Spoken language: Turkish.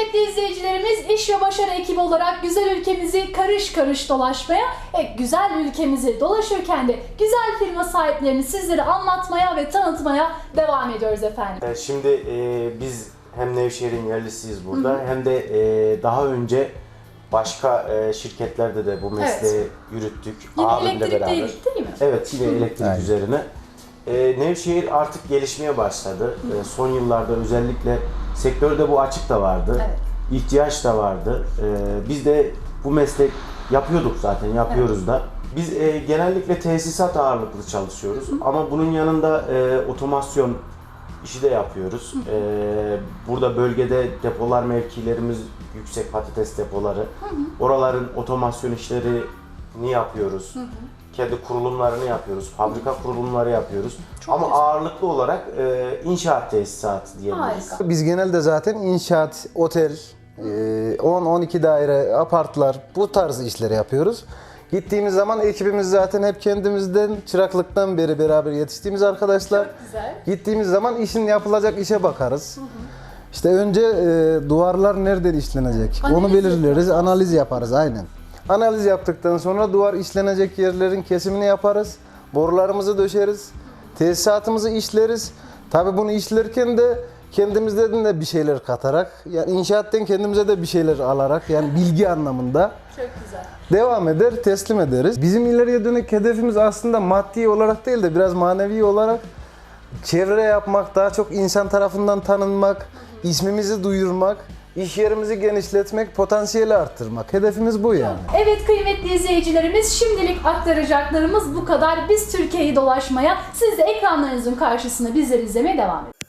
Kıymetli izleyicilerimiz iş ve başarı ekibi olarak güzel ülkemizi karış karış dolaşmaya ve güzel ülkemizi dolaşırken de güzel firma sahiplerini sizlere anlatmaya ve tanıtmaya devam ediyoruz efendim. E, Şimdi e, biz hem Nevşehir'in yerlisiyiz burada hem de e, daha önce başka e, şirketlerde de bu mesleği yürüttük. Yine abimle elektrik beraber. değil, değil mi? Evet yine elektrik üzerine. E, Nevşehir artık gelişmeye başladı. E, son yıllarda özellikle sektörde bu açık da vardı. Evet. ihtiyaç da vardı. E, biz de bu meslek yapıyorduk zaten, yapıyoruz da. Biz e, genellikle tesisat ağırlıklı çalışıyoruz ama bunun yanında e, otomasyon işi de yapıyoruz. E, burada bölgede depolar mevkilerimiz yüksek patates depoları. Oraların otomasyon işlerini yapıyoruz. Kendi kurulumlarını yapıyoruz. Fabrika kurulumları yapıyoruz. ama güzel. ağırlıklı olarak e, inşaat tesisatı diyebiliriz. Harika. Biz genelde zaten inşaat, otel, e, 10-12 daire, apartlar bu tarz işleri yapıyoruz. Gittiğimiz zaman ekibimiz zaten hep kendimizden, çıraklıktan beri beraber yetiştiğimiz arkadaşlar. Çok güzel. Gittiğimiz zaman işin yapılacak işe bakarız. İşte önce e, duvarlar nerede işlenecek? Analiz Onu belirleriz, yaparız. analiz yaparız aynen. Analiz yaptıktan sonra duvar işlenecek yerlerin kesimini yaparız. Borularımızı döşeriz. Tesisatımızı işleriz. Tabii bunu işlerken de kendimizden de bir şeyler katarak, yani inşaatten kendimize de bir şeyler alarak yani bilgi anlamında Çok güzel. devam eder, teslim ederiz. Bizim ileriye dönük hedefimiz aslında maddi olarak değil de biraz manevi olarak çevre yapmak, daha çok insan tarafından tanınmak, ismimizi duyurmak, iş yerimizi genişletmek, potansiyeli arttırmak. Hedefimiz bu yani. Evet kıymetli izleyicilerimiz şimdilik aktaracaklarımız bu kadar. Biz Türkiye'yi dolaşmaya, siz de ekranlarınızın karşısında bizleri izlemeye devam edin.